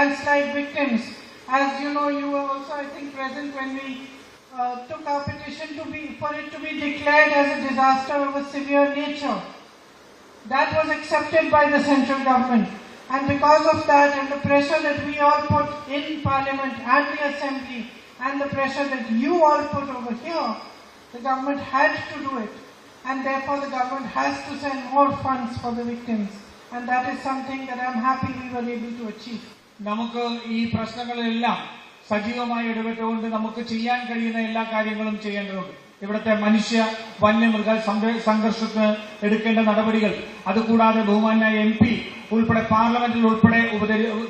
landslide victims. As you know, you were also, I think, present when we uh, took our petition to be, for it to be declared as a disaster of a severe nature. That was accepted by the central government. And because of that and the pressure that we all put in parliament and the assembly and the pressure that you all put over here, the government had to do it. And therefore the government has to send more funds for the victims. And that is something that I'm happy we were able to achieve. നമുക്ക് ഈ പ്രശ്നങ്ങളിലെല്ലാം സജീവമായി ഇടപെട്ടുകൊണ്ട് നമുക്ക് ചെയ്യാൻ കഴിയുന്ന എല്ലാ കാര്യങ്ങളും ചെയ്യേണ്ടതുണ്ട്. ഇവിടുത്തെ മനുഷ്യ വന്യമൃഗ സംഘ- സംഘർഷത്തിന് എടുക്കേണ്ട നടപടികൾ അതുകൂടാതെ ബഹുമാന്യ എം പി ഉൾപ്പെടെ പാർലമെന്റിൽ ഉൾപ്പെടെ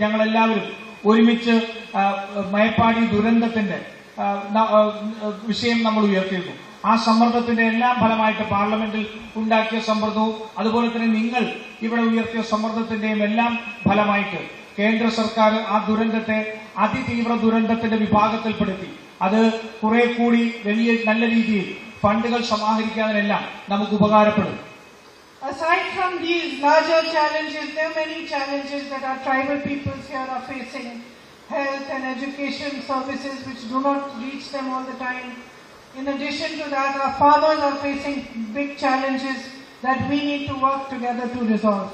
ഞങ്ങളെല്ലാവരും ഒരുമിച്ച് മയപ്പാടി ദുരന്തത്തിന്റെ വിഷയം നമ്മൾ ഉയർത്തിയിരുന്നു. ആ സമ്മർദ്ദത്തിന്റെ എല്ലാം ഫലമായിട്ട് പാർലമെന്റിൽ ഉണ്ടാക്കിയ സമ്മർദ്ദവും അതുപോലെ തന്നെ നിങ്ങൾ ഇവിടെ ഉയർത്തിയ സമ്മർദ്ദത്തിന്റെയും എല്ലാം ഫലമായിട്ട് കേന്ദ്ര സർക്കാർ ആ ദുരന്തത്തെ അതിതീവ്ര ദുരന്തത്തിന്റെ വിഭാഗത്തിൽപ്പെടുത്തി അത് കുറെ കൂടി വലിയ നല്ല രീതിയിൽ ഫണ്ടുകൾ സമാഹരിക്കാതിനെല്ലാം നമുക്ക് ഉപകാരപ്പെടും Aside from these larger challenges, there are many challenges that our tribal peoples here are facing. Health and education services which do not reach them all the time. In addition to that, our farmers are facing big challenges that we need to work together to resolve.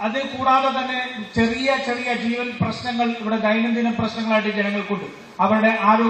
അത് കൂടാതെ തന്നെ ചെറിയ ചെറിയ ജീവൻ പ്രശ്നങ്ങൾ ഇവിടെ ദൈനംദിന പ്രശ്നങ്ങളായിട്ട് ജനങ്ങൾക്കുണ്ട്. അവരുടെ ആരോഗ്യ